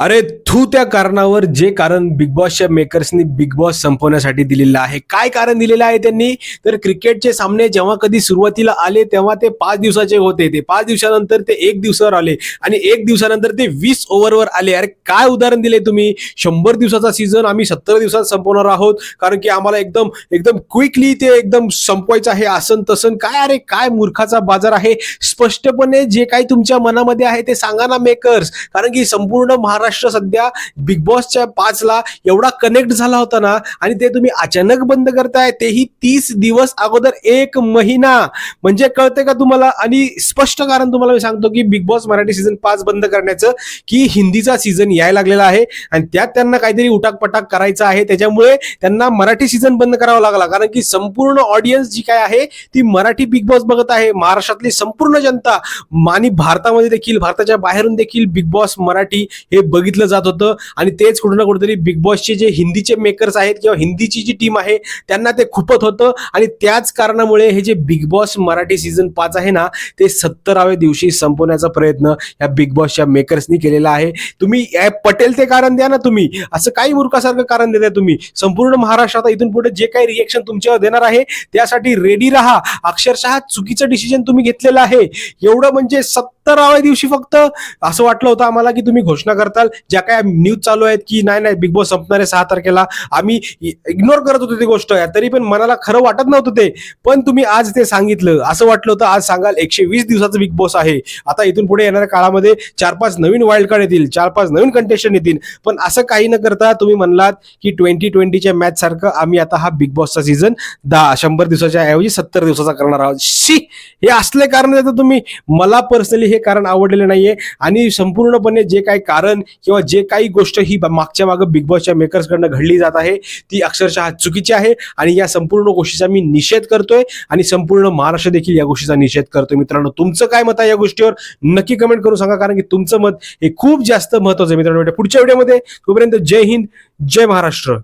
अरे थू त्या कारणावर जे कारण बिग बॉसच्या मेकर्सनी बिग बॉस संपवण्यासाठी दिलेलं आहे. काय कारण दिलेलं आहे त्यांनी? तर क्रिकेटचे सामने जेव्हा कधी सुरुवातीला आले तेव्हा ते पाच दिवसाचे होते. ते पाच दिवसानंतर ते एक दिवसावर आले आणि एक दिवसानंतर ते वीस ओव्हरवर आले. अरे काय उदाहरण दिले तुम्ही? शंभर दिवसाचा सीझन आम्ही सत्तर दिवसात संपवणार आहोत. कारण की आम्हाला एकदम एकदम क्विकली ते एकदम संपवायचं आहे आसन तसन. काय अरे काय मूर्खाचा बाजार आहे? स्पष्टपणे जे काही तुमच्या मनामध्ये आहे ते सांगा ना मेकर्स कारण की संपूर्ण महाराष्ट्र सध्या बिग बॉसच्या पाचला एवढा कनेक्ट झाला होता ना आणि ते तुम्ही अचानक बंद करताय तेही तीस दिवस अगोदर एक महिना. म्हणजे कळते का तुम्हाला? आणि स्पष्ट कारण तुम्हाला मी सांगतो की बिग बॉस मराठी सीझन पाच बंद करण्याचं की हिंदीचा सीझन यायला लागलेला आहे आणि त्यात त्यांना काहीतरी उटाकपटाक करायचा आहे. त्याच्यामुळे त्यांना मराठी सीझन बंद करावा लागला. कारण की संपूर्ण ऑडियन्स जी काय आहे ती मराठी बिग बॉस बघत आहे. महाराष्ट्रातली संपूर्ण जनता आणि भारतामध्ये देखील भारताच्या बाहेरून देखील बिग बॉस मराठी हे बघितलं जात होतं. आणि तेच कुठं ना कुठेतरी बिग बॉसचे जे हिंदीचे मेकर्स आहेत किंवा हिंदीची जी टीम आहे त्यांना ते खुपत होतं. आणि त्याच कारणामुळे हे जे बिग बॉस मराठी सीझन पाच आहे ना ते सत्तराव्या दिवशी संपवण्याचा प्रयत्न या बिग बॉसच्या मेकर्सनी केलेला आहे. तुम्ही पटेल ते कारण द्या ना तुम्ही. असं काही मूर्खासारखं कारण देताय तुम्ही. संपूर्ण महाराष्ट्रात इथून पुढे जे काही रिएक्शन तुमच्यावर देणार आहे त्यासाठी रेडी राहा. अक्षरशः चुकीचं डिसिजन तुम्ही घेतलेलं आहे. एवढं म्हणजे सत्तराव्या दिवशी फक्त असं वाटलं होतं आम्हाला की तुम्ही घोषणा करताल. ज्या काय न्यूज चालू आहेत की नाही नाही बिग बॉस संपणार आहे सहा तारखेला. आम्ही इग्नोर करत होतो ती गोष्ट. तरी पण मनाला खरं वाटत नव्हतं ते. पण तुम्ही आज ते सांगितलं. असं वाटलं होतं आज सांगाल एकशे वीस दिवसाचं बिग बॉस आहे. आता इथून पुढे येणाऱ्या काळामध्ये चार पाच नवीन वाईल्ड कार्ड येतील चार पाच नवीन कंटेस्टंट येतील. पण असं काही न करता तुम्ही म्हणलात की ट्वेंटी ट्वेंटीच्या मॅच सारखं आम्ही आता हा बिग बॉसचा सीझन दहा शंभर दिवसाच्या ऐवजी सत्तर दिवसाचा करणार आहोत. शी! हे असले कारण तुम्ही. मला पर्सनली हे कारण आवडलेलं नाहीये. आणि संपूर्णपणे जे काही कारण किंवा जे काही गोष्ट ही मागच्या मागं बिग बॉसच्या मेकर्सकडनं घडली जात आहे ती अक्षरशः चुकीची आहे. आणि या संपूर्ण गोष्टीचा मी निषेध करतोय आणि संपूर्ण महाराष्ट्र देखील या गोष्टीचा निषेध करतोय. मित्रांनो तुमचं काय मत आहे या गोष्टीवर? नक्की कमेंट करून सांगा कारण की तुमचं मत हे खूप जास्त महत्वाचं आहे मित्रांनो. म्हणजे पुढच्या व्हिडिओमध्ये तोपर्यंत जय हिंद जय महाराष्ट्र.